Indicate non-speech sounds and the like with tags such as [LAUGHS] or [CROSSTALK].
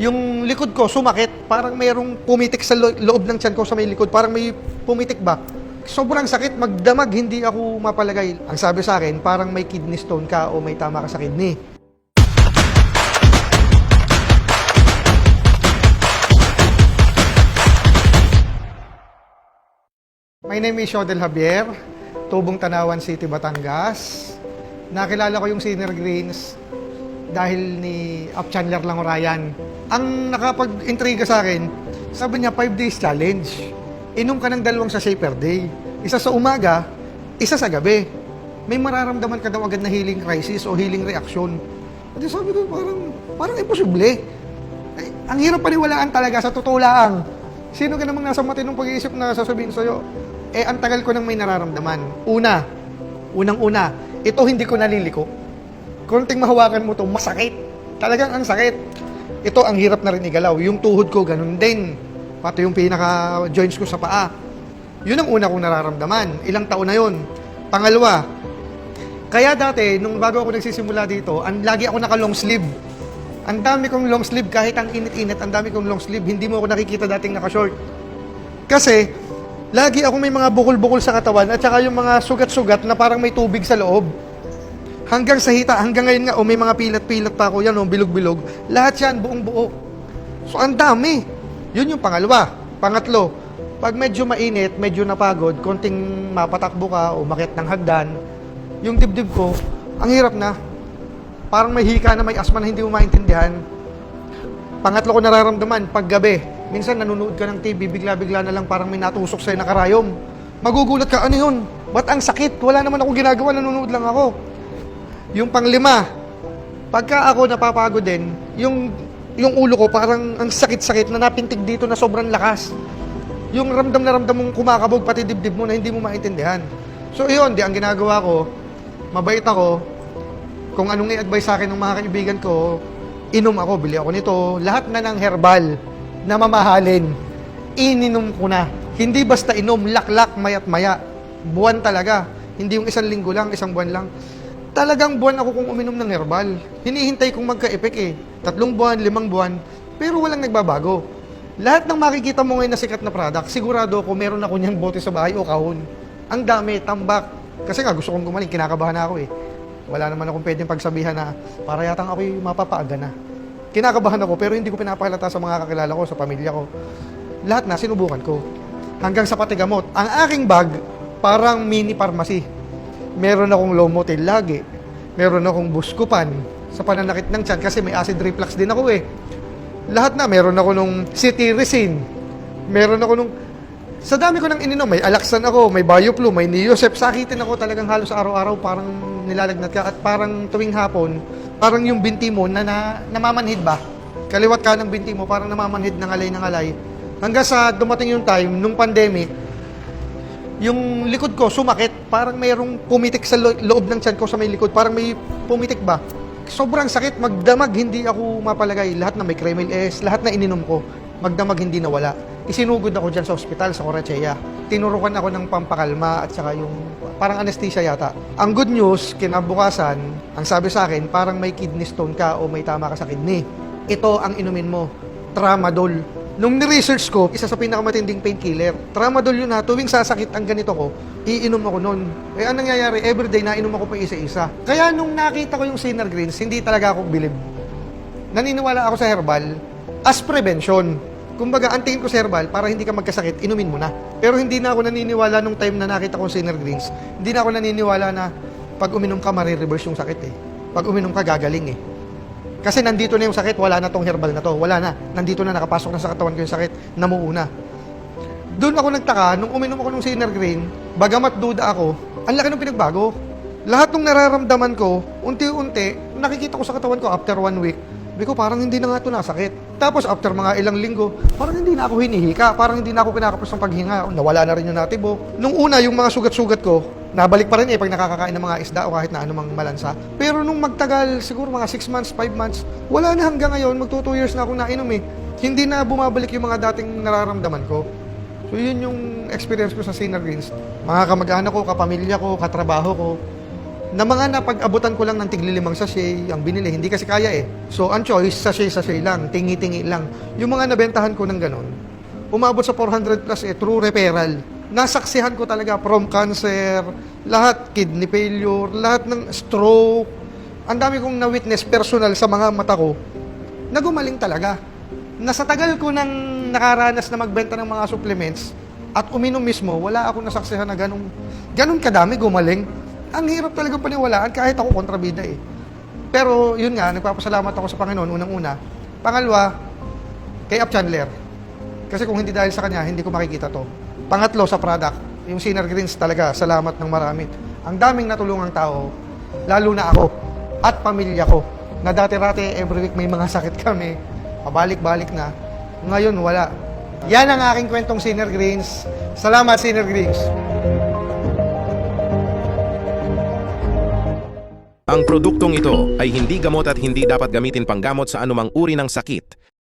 Yung likod ko sumakit, parang mayroong pumitik sa lo- loob ng tiyan ko sa may likod, parang may pumitik ba. Sobrang sakit, magdamag, hindi ako mapalagay. Ang sabi sa akin, parang may kidney stone ka o may tama ka sa kidney. My name is Shodel Javier, Tubong Tanawan City, Batangas. Nakilala ko yung Sinner Greens dahil ni Up Chandler lang Ryan. Ang nakapag-intriga sa akin, sabi niya 5 days challenge. Inom ka ng dalawang sachet per day. Isa sa umaga, isa sa gabi. May mararamdaman ka daw agad na healing crisis o healing reaction. At sabi ko, parang, parang imposible. Ay, ang hirap paniwalaan talaga sa totoo lang. Sino ka namang nasa matinong pag-iisip na sasabihin sa'yo, eh, ang tagal ko nang may nararamdaman. Una, unang-una, ito hindi ko naliliko. Konting mahawakan mo to, masakit. Talagang ang sakit. Ito, ang hirap na rin igalaw. Yung tuhod ko, ganun din. Pati yung pinaka-joints ko sa paa. Yun ang una kong nararamdaman. Ilang taon na yun. Pangalawa, kaya dati, nung bago ako nagsisimula dito, ang lagi ako naka long sleeve. Ang dami kong long sleeve, kahit ang init-init, ang dami kong long sleeve, hindi mo ako nakikita dating naka-short. Kasi, lagi ako may mga bukol-bukol sa katawan at saka yung mga sugat-sugat na parang may tubig sa loob. Hanggang sa hita, hanggang ngayon nga, o may mga pilat-pilat pa ako yan, o bilog-bilog. Lahat yan, buong buo. So, ang dami. Yun yung pangalawa. Pangatlo, pag medyo mainit, medyo napagod, konting mapatakbo ka o makit ng hagdan, yung dibdib ko, ang hirap na. Parang may hika na may asma na hindi mo maintindihan. Pangatlo ko nararamdaman, pag gabi, minsan nanonood ka ng TV, bigla-bigla na lang parang may natusok sa'yo na karayom. Magugulat ka, ano yun? Ba't ang sakit? Wala naman ako ginagawa, nanonood lang ako. Yung panglima, pagka ako napapagod din, yung, yung ulo ko parang ang sakit-sakit na napintig dito na sobrang lakas. Yung ramdam na ramdam mong kumakabog pati dibdib mo na hindi mo maintindihan. So yun, di ang ginagawa ko, mabait ako, kung anong i-advise sa akin ng mga kaibigan ko, inom ako, bili ako nito, lahat na ng herbal na mamahalin, ininom ko na. Hindi basta inom, laklak, mayat maya. Buwan talaga. Hindi yung isang linggo lang, isang buwan lang. Talagang buwan ako kung uminom ng herbal. Hinihintay kong magka-epek eh. Tatlong buwan, limang buwan, pero walang nagbabago. Lahat ng makikita mo ngayon na sikat na product, sigurado ko meron ako niyang bote sa bahay o kahon. Ang dami, tambak. Kasi nga gusto kong gumaling, kinakabahan na ako eh. Wala naman akong pwedeng pagsabihan na para yatang ako'y mapapaaga na. Kinakabahan ako pero hindi ko pinapahalata sa mga kakilala ko, sa pamilya ko. Lahat na sinubukan ko. Hanggang sa pati gamot. Ang aking bag, parang mini pharmacy. Meron akong Lomotil lagi. Meron akong Buscopan sa pananakit ng tiyan kasi may acid reflux din ako eh. Lahat na, meron ako nung cetirizine. Meron ako nung sa dami ko nang ininom, may Alaxan ako, may Bioflu, may Neosep. Sakitin ako talagang halos araw-araw, parang nilalagnat ka. At parang tuwing hapon, parang yung binti mo na, na namamanhid ba? Kaliwat ka ng binti mo, parang namamanhid ng alay ng alay. Hanggang sa dumating yung time, nung pandemic, yung likod ko sumakit, parang mayroong pumitik sa lo- loob ng tiyan ko sa may likod, parang may pumitik ba? Sobrang sakit, magdamag, hindi ako mapalagay. Lahat na may Kremil S, lahat na ininom ko, magdamag, hindi nawala. Isinugod ako dyan sa ospital, sa Corachea. Tinurukan ako ng pampakalma at saka yung parang anesthesia yata. Ang good news, kinabukasan, ang sabi sa akin, parang may kidney stone ka o may tama ka sa kidney. Ito ang inumin mo, tramadol. Nung ni-research ko, isa sa pinakamatinding painkiller. Tramadol yun ha, tuwing sasakit ang ganito ko, iinom ako nun. Eh, anong nangyayari? Everyday, nainom ako pa isa-isa. Kaya nung nakita ko yung Sinner Greens, hindi talaga ako bilib. Naniniwala ako sa herbal as prevention. Kumbaga, ang tingin ko sa herbal, para hindi ka magkasakit, inumin mo na. Pero hindi na ako naniniwala nung time na nakita ko Sinner Greens. Hindi na ako naniniwala na pag uminom ka, marireverse yung sakit eh. Pag uminom ka, gagaling eh. Kasi nandito na yung sakit, wala na tong herbal na to. Wala na. Nandito na, nakapasok na sa katawan ko yung sakit, namuuna. Doon ako nagtaka, nung uminom ako ng Sinner Green, bagamat duda ako, ang laki ng pinagbago. Lahat ng nararamdaman ko, unti-unti, nakikita ko sa katawan ko after one week, sabi parang hindi na nga ito nasakit. Tapos after mga ilang linggo, parang hindi na ako hinihika, parang hindi na ako kinakapos ng paghinga, nawala na rin yung natibo. Nung una, yung mga sugat-sugat ko, nabalik pa rin eh pag nakakakain ng mga isda o kahit na anumang malansa. Pero nung magtagal, siguro mga 6 months, 5 months, wala na hanggang ngayon, magto 2 years na akong nainom eh. Hindi na bumabalik yung mga dating nararamdaman ko. So yun yung experience ko sa Sinner Greens. Mga kamag-anak ko, kapamilya ko, katrabaho ko, na mga napag-abutan ko lang ng tiglilimang sachet ang binili. Hindi kasi kaya eh. So, ang choice, sachet-sachet lang, tingi-tingi lang. Yung mga nabentahan ko ng ganun, umabot sa 400 plus eh, true referral. Nasaksihan ko talaga from cancer, lahat, kidney failure, lahat ng stroke. Ang dami kong na-witness personal sa mga mata ko na gumaling talaga. Na sa tagal ko nang nakaranas na magbenta ng mga supplements at uminom mismo, wala akong nasaksihan na ganun, ganun kadami gumaling. Ang hirap talaga paniwalaan kahit ako kontrabida eh. Pero yun nga, nagpapasalamat ako sa Panginoon unang-una. Pangalawa, kay Up Chandler. Kasi kung hindi dahil sa kanya, hindi ko makikita to. Pangatlo sa product, yung Sinner Greens talaga, salamat ng marami. Ang daming natulungang tao, lalo na ako at pamilya ko. Na dati-rati, every week may mga [LAUGHS] sakit kami. Pabalik-balik na. Ngayon, wala. Yan ang aking kwentong Sinner Greens. Salamat, Sinner Greens. Ang produktong ito ay hindi gamot at hindi dapat gamitin panggamot sa anumang uri ng sakit.